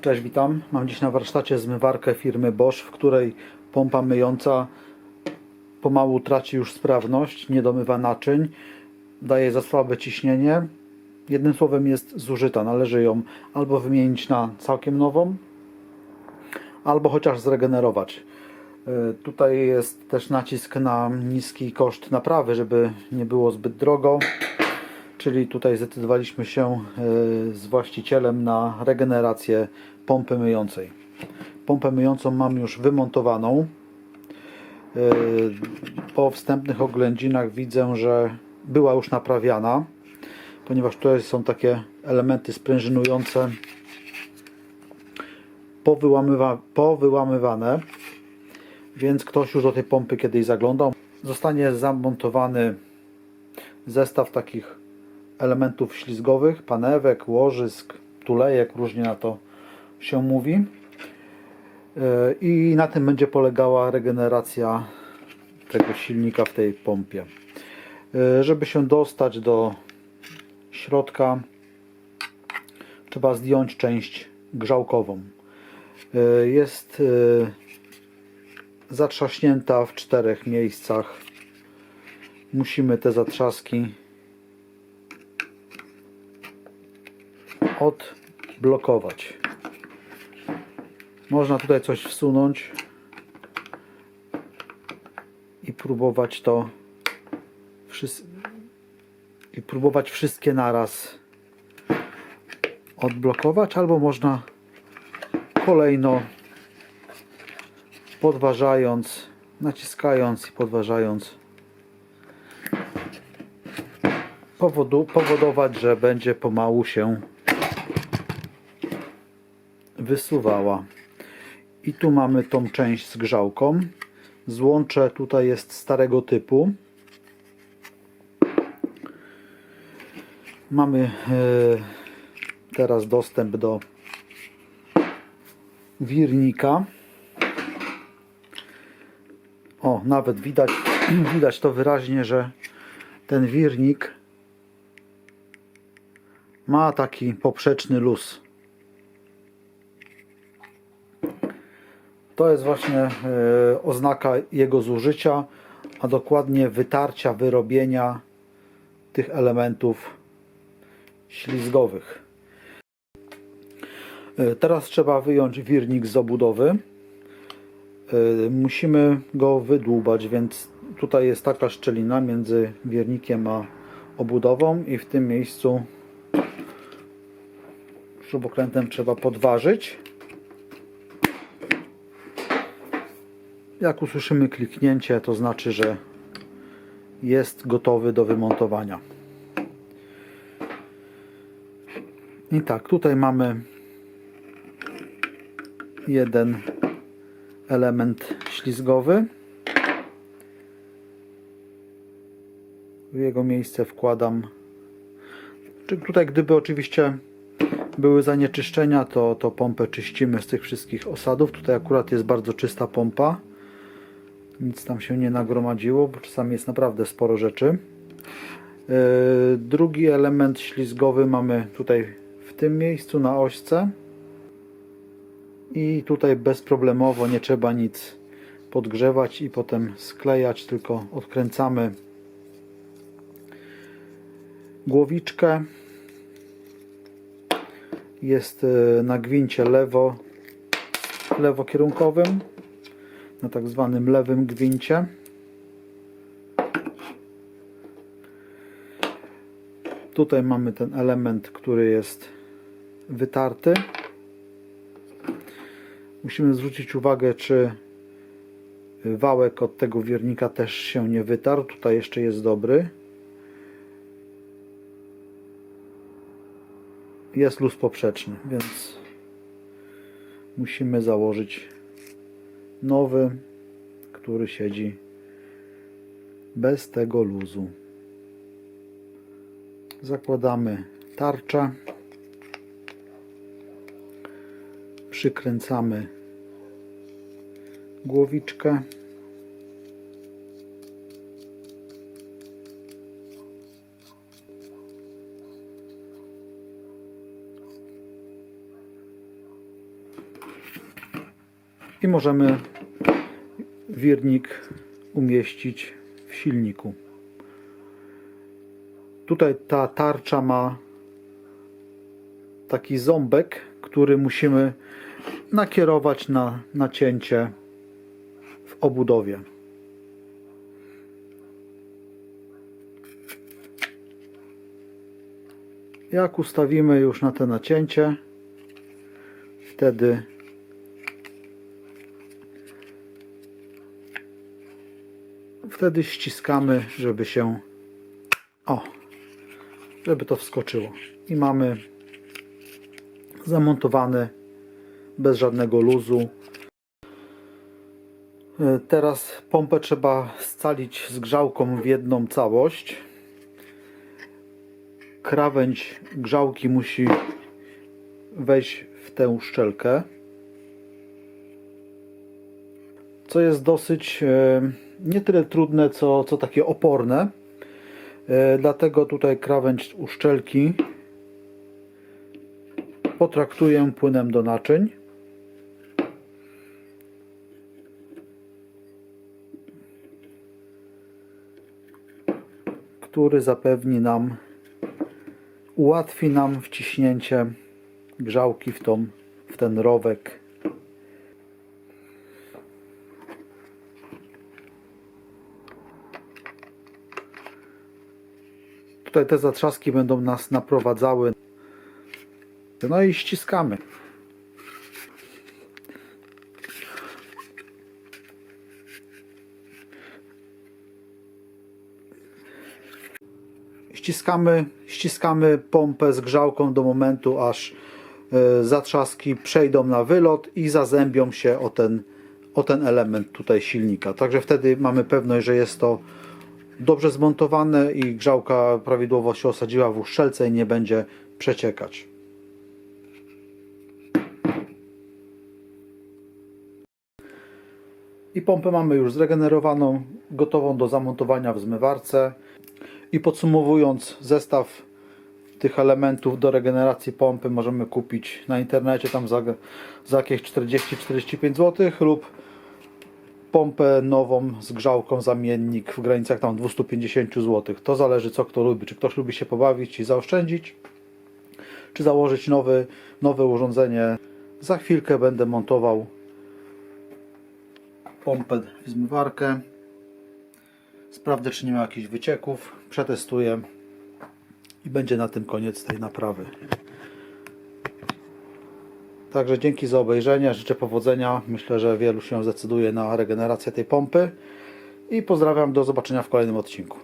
Cześć, witam. Mam dziś na warsztacie zmywarkę firmy Bosch, w której pompa myjąca pomału traci już sprawność, nie domywa naczyń, daje za słabe ciśnienie. Jednym słowem jest zużyta. Należy ją albo wymienić na całkiem nową, albo chociaż zregenerować. Y, Tutaj jest też nacisk na niski koszt naprawy, żeby nie było zbyt drogo. Czyli tutaj zdecydowaliśmy się y, z właścicielem na regenerację pompy myjącej. Pompę myjącą mam już wymontowaną. Y, Po wstępnych oględzinach widzę, że była już naprawiana, ponieważ tutaj są takie elementy sprężynujące powyłamywa, powyłamywane, więc ktoś już do tej pompy kiedyś zaglądał. Zostanie zamontowany zestaw takich elementów ślizgowych, panewek, łożysk, tulejek, różnie na to się mówi. Yy, I na tym będzie polegała regeneracja tego silnika w tej pompie. Yy, Żeby się dostać do środka, trzeba zdjąć część grzałkową. Yy, Jest zatrzaśnięta w czterech miejscach. Musimy te zatrzaski odblokować. Można tutaj coś wsunąć i próbować to i próbować wszystkie naraz odblokować, albo można kolejno podważając, naciskając i podważając powodu, powodować, że będzie pomału się wysuwała. I tu mamy tą część z grzałką. Złącze tutaj jest starego typu. Mamy e, teraz dostęp do wirnika. O, nawet widać, widać to wyraźnie, że ten wirnik ma taki poprzeczny luz. To jest właśnie e, oznaka jego zużycia, a dokładnie wytarcia, wyrobienia tych elementów ślizgowych. E, Teraz trzeba wyjąć wirnik z obudowy. E, Musimy go wydłubać, więc tutaj jest taka szczelina między wiernikiem a obudową i w tym miejscu śrubokrętem trzeba podważyć. Jak usłyszymy kliknięcie, to znaczy, że jest gotowy do wymontowania. I tak, tutaj mamy jeden element ślizgowy. W jego miejsce wkładam. Tutaj, gdyby oczywiście były zanieczyszczenia, to, to pompę czyścimy z tych wszystkich osadów. Tutaj akurat jest bardzo czysta pompa. Nic tam się nie nagromadziło, bo czasami jest naprawdę sporo rzeczy. Yy, Drugi element ślizgowy mamy tutaj w tym miejscu na ośce. I tutaj bezproblemowo nie trzeba nic podgrzewać i potem sklejać, tylko odkręcamy głowiczkę. Jest yy, na gwincie lewo, lewokierunkowym na tak zwanym lewym gwincie. Tutaj mamy ten element, który jest wytarty. Musimy zwrócić uwagę, czy wałek od tego wiernika też się nie wytarł. Tutaj jeszcze jest dobry. Jest luz poprzeczny, więc musimy założyć nowy, który siedzi bez tego luzu. Zakładamy tarczę. Przykręcamy głowiczkę. i możemy wirnik umieścić w silniku. Tutaj ta tarcza ma taki ząbek, który musimy nakierować na nacięcie w obudowie. Jak ustawimy już na te nacięcie, wtedy wtedy ściskamy, żeby się o, żeby to wskoczyło. I mamy zamontowany bez żadnego luzu. E, Teraz pompę trzeba scalić z grzałką w jedną całość. Krawędź grzałki musi wejść w tę szczelkę. Co jest dosyć e, nie tyle trudne, co, co takie oporne. E, Dlatego tutaj krawędź uszczelki potraktuję płynem do naczyń. który zapewni nam, ułatwi nam wciśnięcie grzałki w, tą, w ten rowek. Tutaj te zatrzaski będą nas naprowadzały. No i ściskamy. ściskamy, ściskamy pompę z grzałką do momentu, aż e, zatrzaski przejdą na wylot i zazębią się o ten, o ten element tutaj silnika. Także wtedy mamy pewność, że jest to dobrze zmontowane i grzałka prawidłowo się osadziła w uszczelce i nie będzie przeciekać. I pompę mamy już zregenerowaną, gotową do zamontowania w zmywarce. I podsumowując, zestaw tych elementów do regeneracji pompy możemy kupić na internecie tam za, za jakieś 40-45 zł lub pompę nową z grzałką zamiennik w granicach tam 250 zł. To zależy co kto lubi. Czy ktoś lubi się pobawić i zaoszczędzić, czy założyć nowy, nowe urządzenie. Za chwilkę będę montował pompę w zmywarkę. Sprawdzę, czy nie ma jakichś wycieków. Przetestuję i będzie na tym koniec tej naprawy. Także dzięki za obejrzenie. Życzę powodzenia. Myślę, że wielu się zdecyduje na regenerację tej pompy. I pozdrawiam. Do zobaczenia w kolejnym odcinku.